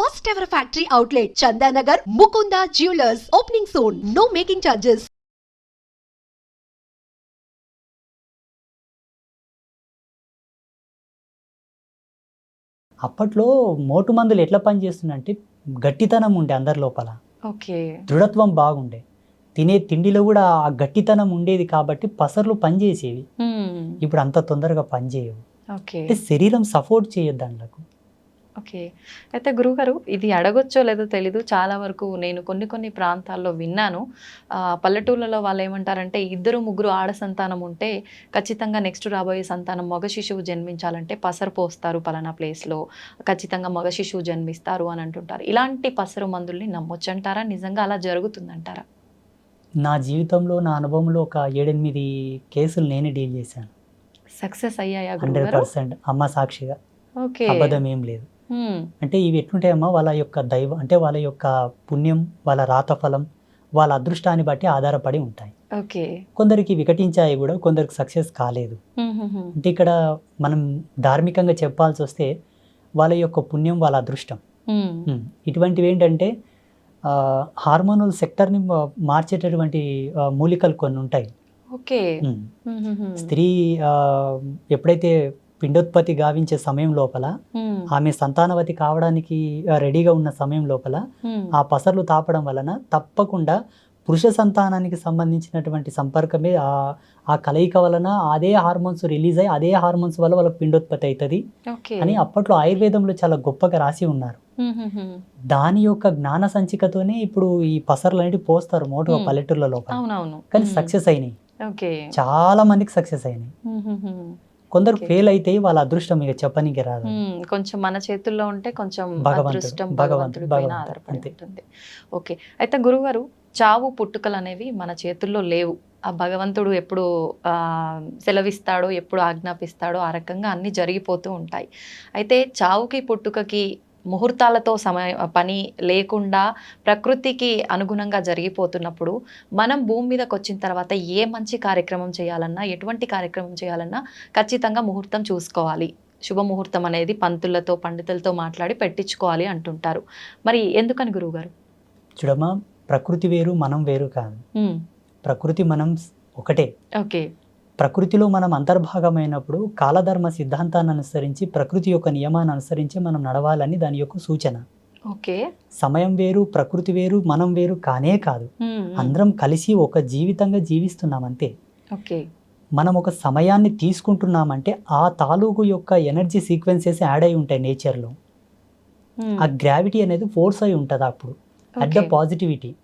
first ever factory outlet, Chandanagar, Mukunda Jewelers, opening soon. No making charges. అప్పట్లో మోటు మందులు ఎట్లా పనిచేస్తుందంటే గట్టితనం ఉండే అందరి లోపల. ఓకే. దృఢత్వం బాగుండే. తినే తిండిలో కూడా ఆ గట్టితనం ఉండేది కాబట్టి పసర్లు పనిచేసేవి. ఇప్పుడు అంత తొందరగా పనిచేయవు. ఓకే. అంటే శరీరం సపోర్ట్ చేయొద్దు దాంట్లకు. ఓకే. అయితే గురుగారు ఇది అడగొచ్చో లేదో తెలీదు. చాలా వరకు నేను కొన్ని కొన్ని ప్రాంతాల్లో విన్నాను. పల్లెటూళ్ళలో వాళ్ళు ఏమంటారంటే ఇద్దరు ముగ్గురు ఆడ సంతానం ఉంటే ఖచ్చితంగా నెక్స్ట్ రాబోయే సంతానం మగ శిశువు జన్మించాలంటే పసరు పోస్తారు పలానా ప్లేస్లో. ఖచ్చితంగా మగ శిశువు జన్మిస్తారు అని అంటుంటారు. ఇలాంటి పసరు మందుల్ని నమ్మొచ్చంటారా? నిజంగా అలా జరుగుతుందంటారా? నా జీవితంలో నా అనుభవంలో ఒక ఏడెనిమిది కేసులు నేనే డీల్ చేశాను. సక్సెస్ అయ్యాయా హండ్రెడ్ పర్సెంట్. అమ్మ సాక్షిగా. ఓకే. అబద్ధం ఏం లేదు. అంటే ఇవి ఎట్లుంటాయమ్మా? వాళ్ళ యొక్క దైవం అంటే వాళ్ళ యొక్క పుణ్యం వాళ్ళ రాతఫలం వాళ్ళ అదృష్టాన్ని బట్టి ఆధారపడి ఉంటాయి. ఓకే. కొందరికి వికటించాయి కూడా కొందరికి సక్సెస్ కాలేదు. అంటే ఇక్కడ మనం ధార్మికంగా చెప్పాల్సి వస్తే వాళ్ళ యొక్క పుణ్యం వాళ్ళ అదృష్టం. ఇటువంటివి ఏంటంటే హార్మోనల్ సెక్టర్ని మార్చేటటువంటి మూలికలు కొన్ని ఉంటాయి. ఓకే. స్త్రీ ఎప్పుడైతే పిండోత్పత్తి గావించే సమయం లోపల. ఆమె సంతానవతి కావడానికి రెడీగా ఉన్న సమయం లోపల. ఆ పసర్లు తాపడం వలన తప్పకుండా పురుష సంతానానికి సంబంధించినటువంటి సంపర్కమే ఆ ఆ కలయిక వలన అదే హార్మోన్స్ రిలీజ్ అయ్యి అదే హార్మోన్స్ వల్ల వాళ్ళకి పిండోత్పత్తి అవుతుంది అని అప్పట్లో ఆయుర్వేదంలో చాలా గొప్పగా రాసి ఉన్నారు. దాని యొక్క జ్ఞాన సంచికతోనే ఇప్పుడు ఈ పసర్లు అనేవి పోస్తారు మోటుగా. పల్లెటూర్ల లోపల కానీ. సక్సెస్ అయినాయి చాలా మందికి సక్సెస్ అయినాయి. కొందరు. ఫెయిల్ అయితే వాళ్ళ అదృష్టం ఇక చెప్పనీకి రాదు. కొంచెం మన చేతుల్లో ఉంటే కొంచెం అదృష్టం భగవంతుడు, పైన ఆధారపడి. ఉంటుంది ఓకే అయితే గురుగారు చావు పుట్టుకలు అనేవి మన చేతుల్లో లేవు ఆ భగవంతుడు ఎప్పుడు ఆ, సెలవిస్తాడో ఎప్పుడు ఆజ్ఞాపిస్తాడో ఆ రకంగా అన్ని జరిగిపోతూ ఉంటాయి అయితే చావుకి పుట్టుకకి ముహూర్తాలతో సమయ పని లేకుండా ప్రకృతికి అనుగుణంగా జరిగిపోతున్నప్పుడు మనం భూమి మీదకి వచ్చిన తర్వాత ఏ మంచి కార్యక్రమం చేయాలన్నా ఎటువంటి కార్యక్రమం చేయాలన్నా ఖచ్చితంగా ముహూర్తం చూసుకోవాలి. శుభముహూర్తం అనేది పంతులతో పండితులతో మాట్లాడి పెట్టించుకోవాలి అంటుంటారు. మరి ఎందుకని గురువుగారు? చూడమ్మా ప్రకృతి వేరు మనం వేరు కాదు. ప్రకృతి మనం ఒకటే. ఓకే. ప్రకృతిలో మనం అంతర్భాగమైనప్పుడు కాలధర్మ సిద్ధాంతాన్ని అనుసరించి ప్రకృతి యొక్క నియమాన్ని అనుసరించి మనం నడవాలని దాని యొక్క సూచన. ఓకే. సమయం వేరు ప్రకృతి వేరు మనం వేరు కానే కాదు. అందరం కలిసి ఒక జీవితంగా జీవిస్తున్నాం అంతే. ఓకే. మనం ఒక సమయాన్ని తీసుకుంటున్నామంటే ఆ తాలూకు యొక్క ఎనర్జీ సీక్వెన్సెస్ యాడ్ అయి ఉంటాయి నేచర్లో. ఆ గ్రావిటీ అనేది ఫోర్స్ అయి ఉంటుంది అప్పుడు. At the. పాజిటివిటీ.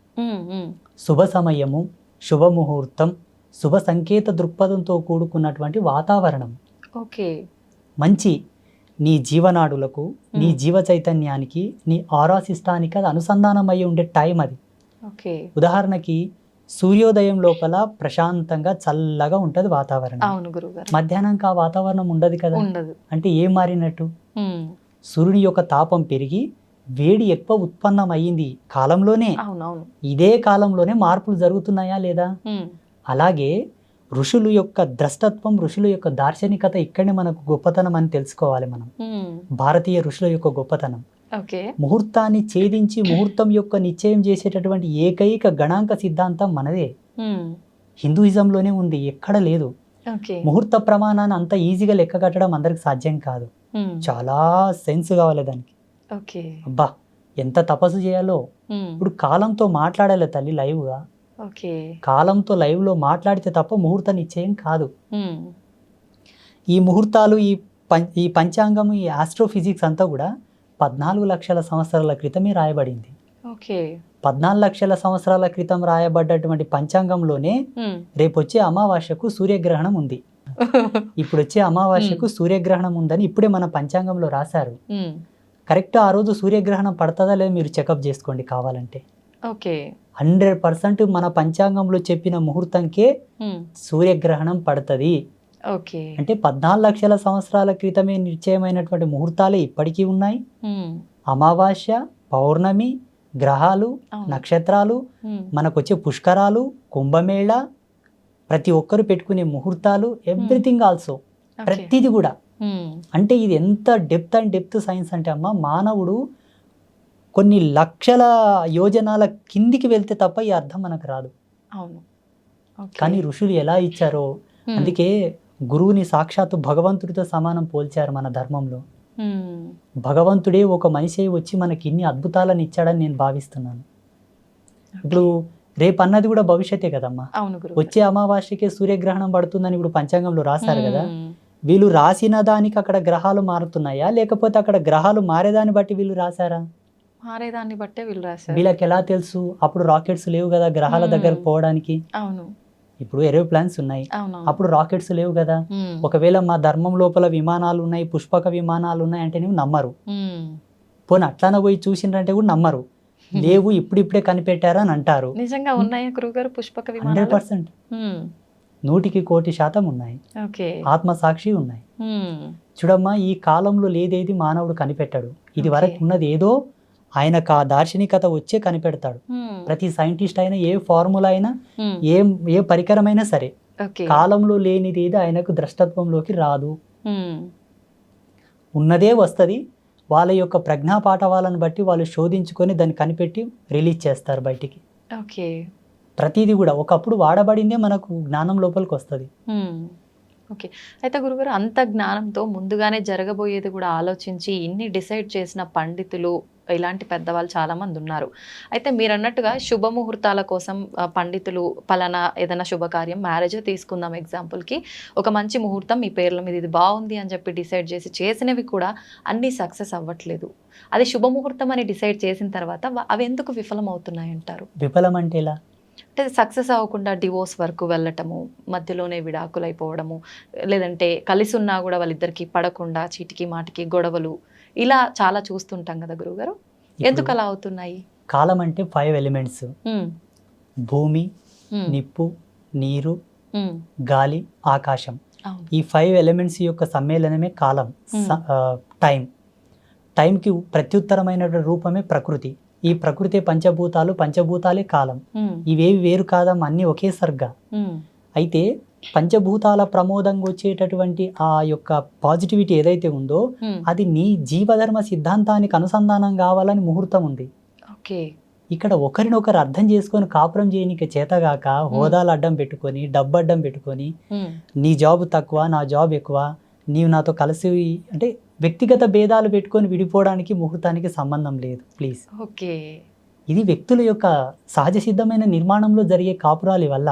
శుభ సమయము శుభముహూర్తం శుభ సంకేత దృక్పథంతో కూడుకున్నటువంటి వాతావరణం. ఓకే. మంచి నీ జీవనాడులకు నీ. జీవ చైతన్యానికి నీ ఆరా సిస్టానికి అది అనుసంధానం అయి ఉండే టైం అది. ఓకే. ఉదాహరణకి సూర్యోదయం లోపల ప్రశాంతంగా చల్లగా ఉంటుంది వాతావరణం. అవును గురుగారు. మధ్యాహ్నంకి ఆ వాతావరణం ఉండదు కదా? ఉండదు. అంటే ఏం మారినట్టు? సూర్యుని యొక్క తాపం పెరిగి వేడి ఎక్కువ ఉత్పన్నం అయ్యింది కాలంలోనే ఇదే కాలంలోనే మార్పులు జరుగుతున్నాయా లేదా? అలాగే ఋషులు యొక్క ద్రష్టత్వం ఋషుల యొక్క దార్శనికత ఇక్కడనే మనకు గొప్పతనం అని తెలుసుకోవాలి మనం. భారతీయ ఋషుల యొక్క గొప్పతనం. ముహూర్తాన్ని ఛేదించి ముహూర్తం యొక్క నిశ్చయం చేసేటటువంటి ఏకైక గణాంక సిద్ధాంతం మనదే. హిందూయిజంలోనే ఉంది ఎక్కడ లేదు. ముహూర్త ప్రమాణాన్ని అంత ఈజీగా లెక్క కట్టడం అందరికి సాధ్యం కాదు. చాలా సెన్స్ కావాలి దానికి. అబ్బా ఎంత తపస్సు చేయాలో. ఇప్పుడు కాలంతో మాట్లాడాలి తల్లి లైవ్గా. కాలంతో లైవ్లో మాట్లాడితే తప్ప ముహూర్త నిశ్చయం కాదు. ఈ ముహూర్తాలు ఈ ఈ పంచాంగం ఈ ఆస్ట్రోఫిజిక్స్ అంతా కూడా పద్నాలుగు లక్షల సంవత్సరాల క్రితమే రాయబడింది. ఓకే. పద్నాలుగు లక్షల సంవత్సరాల క్రితం రాయబడ్డటువంటి పంచాంగంలోనే రేపు వచ్చే అమావాస్యకు సూర్యగ్రహణం ఉంది. ఇప్పుడు వచ్చే అమావాస్యకు సూర్యగ్రహణం ఉందని ఇప్పుడే మన పంచాంగంలో రాశారు. కరెక్ట్ ఆ రోజు సూర్యగ్రహణం పడుతుందా లేదా మీరు చెకప్ చేసుకోండి కావాలంటే. ఓకే. హండ్రెడ్ పర్సెంట్ మన పంచాంగంలో చెప్పిన ముహూర్తంకే సూర్యగ్రహణం పడుతుంది. ఓకే. అంటే పద్నాలుగు లక్షల సంవత్సరాల క్రితమే నిశ్చయమైనటువంటి ముహూర్తాలే ఇప్పటికీ ఉన్నాయి. అమావాస్య పౌర్ణమి గ్రహాలు. నక్షత్రాలు ఉమ్, మనకు వచ్చే పుష్కరాలు కుంభమేళ ప్రతి ఒక్కరు పెట్టుకునే ముహూర్తాలు ఎవ్రీథింగ్ ఆల్సో. ప్రతిది కూడా. అంటే ఇది ఎంత డెప్త్ అండ్ డెప్త్ సైన్స్ అంటే అమ్మ మానవుడు కొన్ని లక్షల యోజనాల కిందికి వెళ్తే తప్ప ఈ అర్థం మనకు రాదు. అవును. కానీ ఋషులు ఎలా ఇచ్చారో అందుకే గురువుని సాక్షాత్తు భగవంతుడితో సమానం పోల్చారు మన ధర్మంలో. భగవంతుడే ఒక మనిషి వచ్చి మనకి ఇన్ని అద్భుతాలను ఇచ్చాడని నేను భావిస్తున్నాను. ఇప్పుడు రేపు అన్నది కూడా భవిష్యత్తే కదమ్మా. వచ్చే అమావాస్యకే సూర్యగ్రహణం పడుతుందని ఇప్పుడు పంచాంగంలో రాశారు కదా. వీళ్ళు రాసిన దానికి అక్కడ గ్రహాలు మారుతున్నాయా? లేకపోతే అక్కడ గ్రహాలు మారేదాన్ని బట్టి వీళ్ళు రాశారా? మారేదాన్ని బట్టే వీళ్ళు రాశారు. వీళ్ళకి ఎలా తెలుసు? అప్పుడు రాకెట్స్ లేవు కదా గ్రహాల. దగ్గర పోవడానికి. అవును. ఇప్పుడు ఏరోప్లాన్స్ ఉన్నాయి. అప్పుడు రాకెట్స్ లేవు కదా. ఒకవేళ మా ధర్మం లోపల విమానాలు ఉన్నాయి పుష్పక విమానాలు ఉన్నాయి అంటే నువ్వు నమ్మరు. పోనీ అట్లానే పోయి చూసిండ్రంటే కూడా నమ్మరు. లేవు ఇప్పుడిప్పుడే కనిపెట్టారా అని అంటారు. నిజంగా ఉన్నాయా గురువు గారు పుష్పక హండ్రెడ్ పర్సెంట్. నూటికి కోటి శాతం ఉన్నాయి. ఓకే. ఆత్మసాక్షి ఉన్నాయి. చూడమ్మా ఈ కాలంలో లేదేది మానవుడు కనిపెట్టాడు. ఇది. వరకు ఉన్నది ఏదో ఆయనకు ఆ దార్శనికత వచ్చే కనిపెడతాడు. ప్రతి సైంటిస్ట్ అయినా ఏ ఫార్ములా అయినా ఏ ఏ పరికరమైనా సరే కాలంలో లేనిది ఏది ఆయనకు ద్రష్టత్వంలోకి రాదు. ఉన్నదే వస్తుంది. వాళ్ళ యొక్క ప్రజ్ఞా పాఠవాలను బట్టి వాళ్ళు శోధించుకొని దాన్ని కనిపెట్టి రిలీజ్ చేస్తారు బయటికి. ఓకే. ప్రతిదీ కూడా ఒకప్పుడు వాడబడిందే మనకు జ్ఞానం లోపలికి వస్తుంది. ఓకే. అయితే గురుగారు అంత జ్ఞానంతో ముందుగానే జరగబోయేది కూడా ఆలోచించి ఇన్ని డిసైడ్ చేసిన పండితులు ఇలాంటి పెద్దవాళ్ళు చాలా మంది ఉన్నారు. అయితే మీరు అన్నట్టుగా శుభముహూర్తాల కోసం పండితులు పలానా ఏదైనా శుభకార్యం మ్యారేజ్ తీసుకుందాం ఎగ్జాంపుల్కి ఒక మంచి ముహూర్తం మీ పేర్ల మీద ఇది బాగుంది అని చెప్పి డిసైడ్ చేసి చేసినవి కూడా అన్నీ సక్సెస్ అవ్వట్లేదు. అది శుభముహూర్తం అని డిసైడ్ చేసిన తర్వాత అవి ఎందుకు విఫలం అవుతున్నాయి అంటారు? విఫలం అంటే ఎలా? అంటే సక్సెస్ అవ్వకుండా డివోర్స్ వరకు వెళ్ళటము మధ్యలోనే విడాకులు అయిపోవడము లేదంటే కలిసి ఉన్నా కూడా వాళ్ళిద్దరికి పడకుండా చీటికి మాటికి గొడవలు ఇలా చాలా చూస్తుంటాం కదా గురువుగారు. ఎందుకు అలా అవుతున్నాయి? కాలం అంటే ఫైవ్ ఎలిమెంట్స్ భూమి నిప్పు నీరు గాలి ఆకాశం. ఈ ఫైవ్ ఎలిమెంట్స్ యొక్క సమ్మేళనమే కాలం టైం టైంకి ప్రత్యుత్తరమైన రూపమే ప్రకృతి. ఈ ప్రకృతి పంచభూతాలు పంచభూతాలే కాలం. ఇవేవి వేరు కాదమ్మా అన్నీ ఒకే సర్గా. ఉమ్, అయితే పంచభూతాల ప్రమోదంగా వచ్చేటటువంటి ఆ యొక్క పాజిటివిటీ ఏదైతే ఉందో ఉమ్, అది నీ జీవధర్మ సిద్ధాంతానికి అనుసంధానం కావాలని ముహూర్తం ఉంది. ఓకే ఇక్కడ ఒకరినొకరు అర్థం చేసుకొని కాపురం చేయనీకి చేతగాక హోదాలు అడ్డం పెట్టుకొని డబ్బు అడ్డం పెట్టుకొని ఉమ్, నీ జాబ్ తక్కువ నా జాబ్ ఎక్కువ నీవు నాతో కలిసి అంటే వ్యక్తిగత భేదాలు పెట్టుకొని విడిపోవడానికి ముహూర్తానికి సంబంధం లేదు ప్లీజ్ ఓకే ఇది వ్యక్తుల యొక్క సహజ సిద్ధమైన నిర్మాణంలో జరిగే కాపురాలి వల్ల.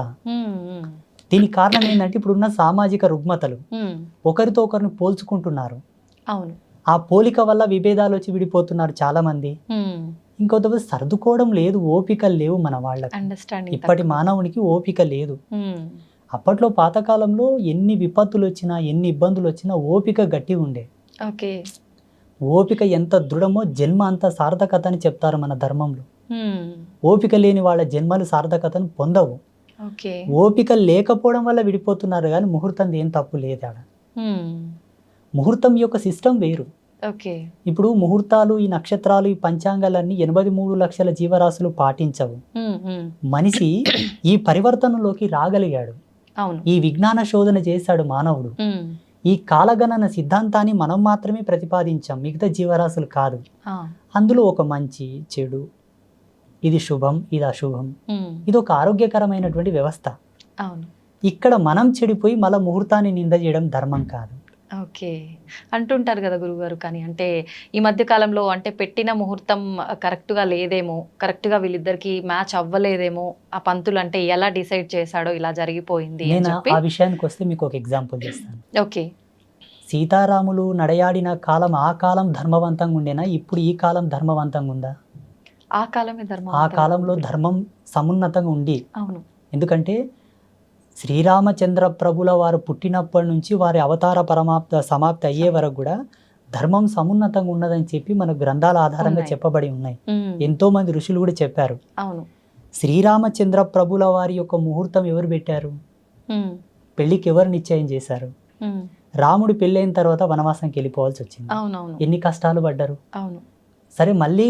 దీనికి కారణం ఏంటంటే ఇప్పుడున్న సామాజిక రుగ్మతలు ఒకరితో ఒకరిని పోల్చుకుంటున్నారు. అవును. ఆ పోలిక వల్ల విభేదాలు వచ్చి విడిపోతున్నారు చాలా మంది ఇంకొంత సర్దుకోవడం లేదు ఓపికలు లేవు మన వాళ్ళకి. ఇప్పటి. మానవునికి ఓపిక లేదు. అప్పట్లో పాతకాలంలో ఎన్ని విపత్తులు వచ్చినా ఎన్ని ఇబ్బందులు వచ్చినా ఓపిక గట్టి ఉండే. ఓకే. ఓపిక ఎంత దృఢమో జన్మ అంత సార్థకత అని చెప్తారు మన ధర్మంలో. ఓపిక లేని వాళ్ళ జన్మలు సార్థకతను పొందవు. ఓపిక లేకపోవడం వల్ల విడిపోతున్నారు కానీ ముహూర్తం ఏం తప్పు లేదు ఆడ. ముహూర్తం యొక్క సిస్టమ్ వేరు. ఇప్పుడు ముహూర్తాలు ఈ నక్షత్రాలు ఈ పంచాంగాలన్నీ ఎనభై మూడు లక్షల జీవరాశులు పాటించవు. మనిషి ఈ పరివర్తనలోకి రాగలిగాడు. ఈ విజ్ఞాన శోధన చేశాడు మానవుడు. ఈ కాలగణన సిద్ధాంతాన్ని మనం మాత్రమే ప్రతిపాదించాం. మిగతా జీవరాశులు కాదు. అందులో ఒక మంచి చెడు ఇది శుభం ఇది అశుభం. ఇది ఒక ఆరోగ్యకరమైనటువంటి వ్యవస్థ. అవును. ఇక్కడ మనం చెడిపోయి మళ్ళా ముహూర్తాన్ని నింద చేయడం ధర్మం కాదు. ఓకే. అంటుంటారు కదా గురుగారు కానీ అంటే ఈ మధ్య కాలంలో అంటే పెట్టిన ముహూర్తం కరెక్ట్గా లేదేమో కరెక్ట్గా వీళ్ళిద్దరికి మ్యాచ్ అవ్వలేదేమో ఆ పంతులు అంటే ఎలా డిసైడ్ చేశాడో ఇలా జరిగిపోయింది ఆ విషయానికి వస్తే మీకు ఒక ఎగ్జాంపుల్ చేస్తాను. ఓకే. సీతారాములు నడయాడిన కాలం ఆ కాలం ధర్మవంతంగా ఉండేనా? ఇప్పుడు ఈ కాలం ధర్మవంతంగా ఉందా? ఆ కాలమే ధర్మం ఆ. కాలంలో ధర్మం సమున్నతంగా ఉండి అవును. ఎందుకంటే శ్రీరామచంద్ర ప్రభుల వారు పుట్టినప్పటి నుంచి వారి అవతార పరమాప్త సమాప్తి అయ్యే వరకు కూడా ధర్మం సమున్నతంగా ఉన్నదని చెప్పి మన గ్రంథాల ఆధారంగా. చెప్పబడి ఉన్నాయి. ఎంతో మంది ఋషులు కూడా చెప్పారు. అవును. శ్రీరామచంద్ర ప్రభుల వారి యొక్క ముహూర్తం ఎవరు పెట్టారు? పెళ్ళికి ఎవరు నిశ్చయం చేశారు? రాముడు పెళ్ళైన తర్వాత వనవాసంకి వెళ్ళిపోవాల్సి వచ్చింది. ఎన్ని కష్టాలు పడ్డారు? అవును. సరే మళ్ళీ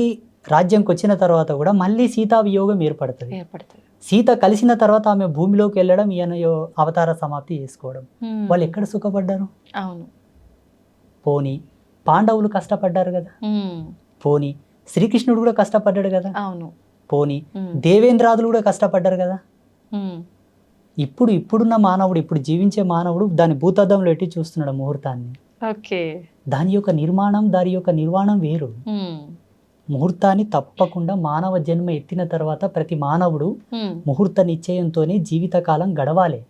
రాజ్యంకి వచ్చిన తర్వాత కూడా మళ్ళీ సీతా వియోగం ఏర్పడుతుంది. ఏర్పడుతుంది. సీత కలిసిన తర్వాత ఆమె భూమిలోకి వెళ్ళడం ఈయన అవతార సమాప్తి చేసుకోవడం. వాళ్ళు ఎక్కడ సుఖపడ్డారు? అవును. పోని పాండవులు కష్టపడ్డారు కదా. పోని శ్రీకృష్ణుడు కూడా కష్టపడ్డాడు కదా. అవును. పోని దేవేంద్రాదులు కూడా కష్టపడ్డారు కదా. ఇప్పుడు ఇప్పుడున్న మానవుడు ఇప్పుడు జీవించే మానవుడు దాని భూతద్దంలో ఎట్టి చూస్తున్నాడు ముహూర్తాన్ని. దాని యొక్క నిర్మాణం దాని యొక్క నిర్మాణం వేరు. ముహూర్తాన్ని తప్పకుండా మానవ జన్మ ఎత్తిన తర్వాత ప్రతి మానవుడు ముహూర్త నిశ్చయంతోనే జీవితకాలం గడవాలి.